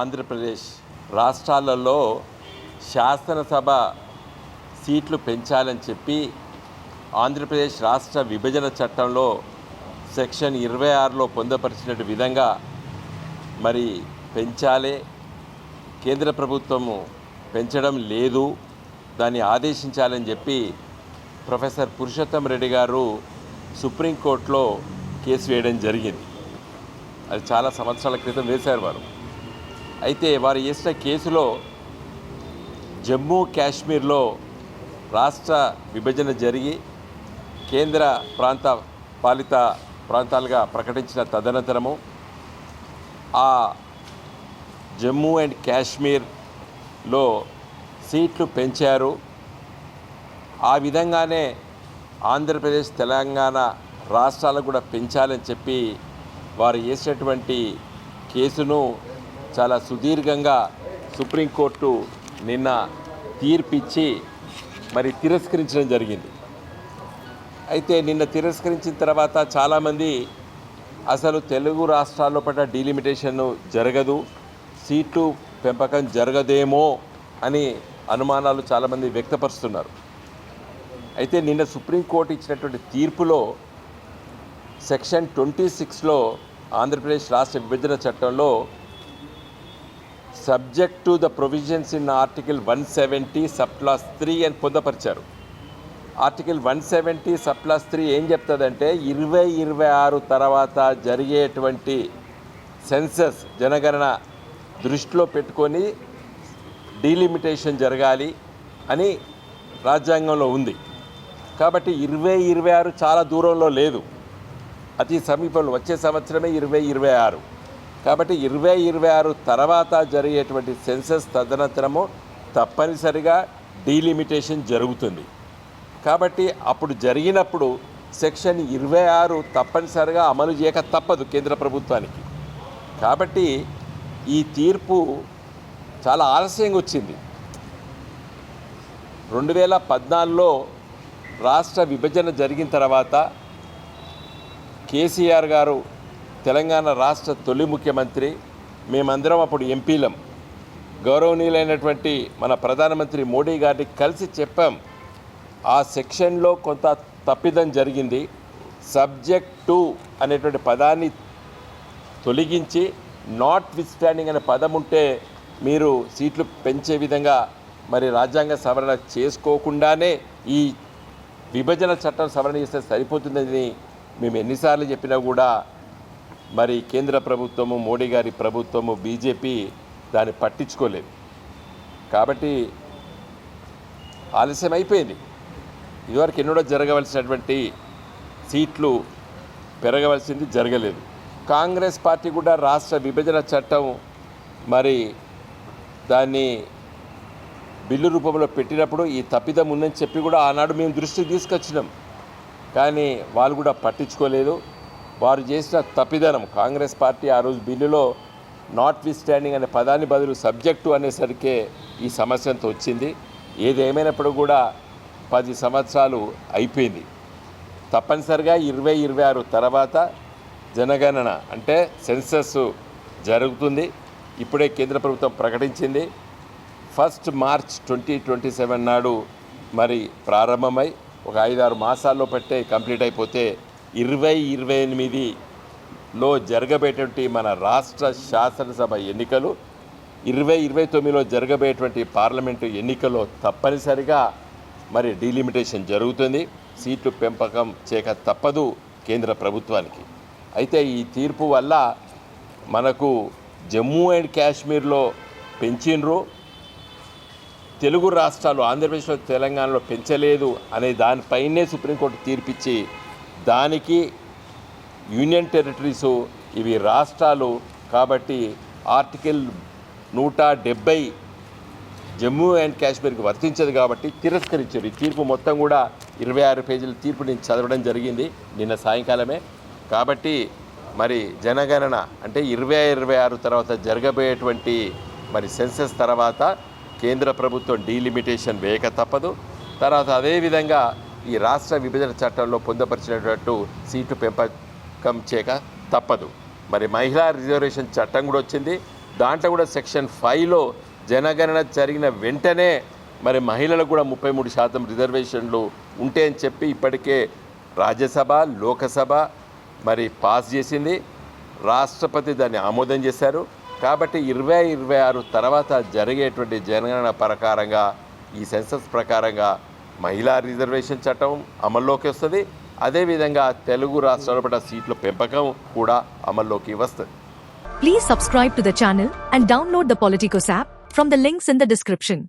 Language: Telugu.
ఆంధ్రప్రదేశ్ రాష్ట్రాలలో శాసనసభ సీట్లు పెంచాలని చెప్పి ఆంధ్రప్రదేశ్ రాష్ట్ర విభజన చట్టంలో సెక్షన్ ఇరవై ఆరులో పొందపరిచినట్టు విధంగా మరి పెంచాలే. కేంద్ర ప్రభుత్వము పెంచడం లేదు. దాన్ని ఆదేశించాలని చెప్పి ప్రొఫెసర్ పురుషోత్తం రెడ్డి గారు సుప్రీంకోర్టులో కేసు వేయడం జరిగింది. అది చాలా సంవత్సరాల క్రితం వేశారు వారు. అయితే వారు వేసిన కేసులో జమ్మూ కాశ్మీర్లో రాష్ట్ర విభజన జరిగి కేంద్ర ప్రాంత పాలిత ప్రాంతాలుగా ప్రకటించిన తదనంతరము ఆ జమ్మూ అండ్ కాశ్మీర్లో సీట్లు పెంచారు. ఆ విధంగానే ఆంధ్రప్రదేశ్ తెలంగాణ రాష్ట్రాలకు కూడా పెంచాలని చెప్పి వారు వేసినటువంటి కేసును చాలా సుదీర్ఘంగా సుప్రీంకోర్టు నిన్న తీర్పిచ్చి మరి తిరస్కరించడం జరిగింది. అయితే నిన్న తిరస్కరించిన తర్వాత చాలామంది అసలు తెలుగు రాష్ట్రాల్లో పట్ల డీలిమిటేషన్ జరగదు సీట్లు పెంపకం జరగదేమో అని అనుమానాలు చాలామంది వ్యక్తపరుస్తున్నారు. అయితే నిన్న సుప్రీంకోర్టు ఇచ్చినటువంటి తీర్పులో సెక్షన్ ట్వంటీ సిక్స్లో ఆంధ్రప్రదేశ్ రాష్ట్ర విభజన చట్టంలో subject to the provisions in article one seventy sub class three అని పొందపరిచారు. Article one seventy sub class three ఏం చెప్తుందంటే ఇరవై ఇరవై ఆరు తర్వాత జరిగేటువంటి సెన్సస్ జనగణన దృష్టిలో పెట్టుకొని డీలిమిటేషన్ జరగాలి అని రాజ్యాంగంలో ఉంది. కాబట్టి ఇరవై ఇరవై ఆరు చాలా దూరంలో లేదు. అతి సమీపంలో వచ్చే సంవత్సరమే ఇరవై ఇరవై ఆరు. కాబట్టి ఇరవై ఇరవై ఆరు తర్వాత జరిగేటువంటి సెన్సస్ తదనంతరము తప్పనిసరిగా డీలిమిటేషన్ జరుగుతుంది. కాబట్టి అప్పుడు జరిగినప్పుడు సెక్షన్ ఇరవై ఆరు తప్పనిసరిగా అమలు చేయక తప్పదు కేంద్ర ప్రభుత్వానికి. కాబట్టి ఈ తీర్పు చాలా ఆలస్యంగా వచ్చింది. రెండు వేల పద్నాలుగులో రాష్ట్ర విభజన జరిగిన తర్వాత కేసీఆర్ గారు తెలంగాణ రాష్ట్ర తొలి ముఖ్యమంత్రి మేమందరం అప్పుడు ఎంపీలం. గౌరవనీయులైనటువంటి మన ప్రధానమంత్రి మోడీ గారిని కలిసి చెప్పాం. ఆ సెక్షన్లో కొంత తప్పిదం జరిగింది. సబ్జెక్ట్ టు అనేటువంటి పదాన్ని తొలగించి నాట్ విత్స్టాండింగ్ అనే పదం ఉంటే మీరు సీట్లు పెంచే విధంగా మరి రాజ్యాంగ సవరణ చేసుకోకుండానే ఈ విభజన చట్టం సవరణ చేస్తే సరిపోతుందని మేము ఎన్నిసార్లు చెప్పినా కూడా మరి కేంద్ర ప్రభుత్వము మోడీ గారి ప్రభుత్వము బీజేపీ దాన్ని పట్టించుకోలేదు. కాబట్టి ఆలస్యం అయిపోయింది. ఇదివరకు ఎన్నడో జరగవలసినటువంటి సీట్లు పెరగవలసింది జరగలేదు. కాంగ్రెస్ పార్టీ కూడా రాష్ట్ర విభజన చట్టం మరి దాన్ని బిల్లు రూపంలో పెట్టినప్పుడు ఈ తప్పిదం ఉందని చెప్పి కూడా ఆనాడు మేము దృష్టికి తీసుకొచ్చినాం. కానీ వాళ్ళు కూడా పట్టించుకోలేదు. వారు చేసిన తప్పిదనం. కాంగ్రెస్ పార్టీ ఆ రోజు బిల్లులో నాట్ విత్ స్టాండింగ్ అనే పదాన్ని బదులు సబ్జెక్టు అనేసరికే ఈ సమస్యంతో వచ్చింది. ఏదేమైనప్పుడు కూడా పది సంవత్సరాలు అయిపోయింది. తప్పనిసరిగా ఇరవై ఇరవై ఆరు తర్వాత జనగణన అంటే సెన్సస్ జరుగుతుంది. ఇప్పుడే కేంద్ర ప్రభుత్వం ప్రకటించింది. First March twenty twenty seven నాడు మరి ప్రారంభమై ఒక ఐదారు మాసాల్లో పట్టే కంప్లీట్ అయిపోతే ఇరవై ఇరవై ఎనిమిదిలో జరగబోయేటువంటి మన రాష్ట్ర శాసనసభ ఎన్నికలు ఇరవై ఇరవై తొమ్మిదిలో జరగబోయేటువంటి పార్లమెంటు ఎన్నికల్లో తప్పనిసరిగా మరి డీలిమిటేషన్ జరుగుతుంది. సీట్లు పెంపకం చేయక తప్పదు కేంద్ర ప్రభుత్వానికి. అయితే ఈ తీర్పు వల్ల మనకు జమ్మూ అండ్ కాశ్మీర్లో పెంచిండ్రు తెలుగు రాష్ట్రాలు ఆంధ్రప్రదేశ్లో తెలంగాణలో పెంచలేదు అనే దానిపైనే సుప్రీంకోర్టు తీర్పిచ్చి దానికి యూనియన్ టెరిటరీసు ఇవి రాష్ట్రాలు కాబట్టి ఆర్టికల్ నూట డెబ్బై జమ్మూ అండ్ కాశ్మీర్కి వర్తించదు కాబట్టి తిరస్కరించారు. ఈ తీర్పు మొత్తం కూడా ఇరవై ఆరు పేజీల తీర్పు నేను చదవడం జరిగింది నిన్న సాయంకాలమే. కాబట్టి మరి జనగణన అంటే ఇరవై ఇరవై ఆరు తర్వాత జరగబోయేటువంటి మరి సెన్సస్ తర్వాత కేంద్ర ప్రభుత్వం డీలిమిటేషన్ వేయక తప్పదు. తర్వాత అదేవిధంగా ఈ రాష్ట్ర విభజన చట్టంలో పొందపరిచినట్టు సీటు పెంపకం చేయక తప్పదు. మరి మహిళా రిజర్వేషన్ చట్టం కూడా వచ్చింది. దాంట్లో కూడా సెక్షన్ ఫైవ్లో జనగణన జరిగిన వెంటనే మరి మహిళలకు కూడా ముప్పై మూడు శాతం రిజర్వేషన్లు ఉంటాయని చెప్పి ఇప్పటికే రాజ్యసభ లోకసభ మరి పాస్ చేసింది. రాష్ట్రపతి దాన్ని ఆమోదం చేశారు. కాబట్టి ఇరవై ఇరవై ఆరు తర్వాత జరిగేటువంటి జనగణన ప్రకారంగా ఈ సెన్సస్ ప్రకారంగా మహిళా రిజర్వేషన్ చట్టం అమల్లోకి వస్తుంది అదేవిధంగా తెలుగు రాష్ట్రాల పడ్డ సీట్ల పెంపకం కూడా అమల్లోకి వస్తుంది please subscribe to the channel and download the Politicos app from the links in the description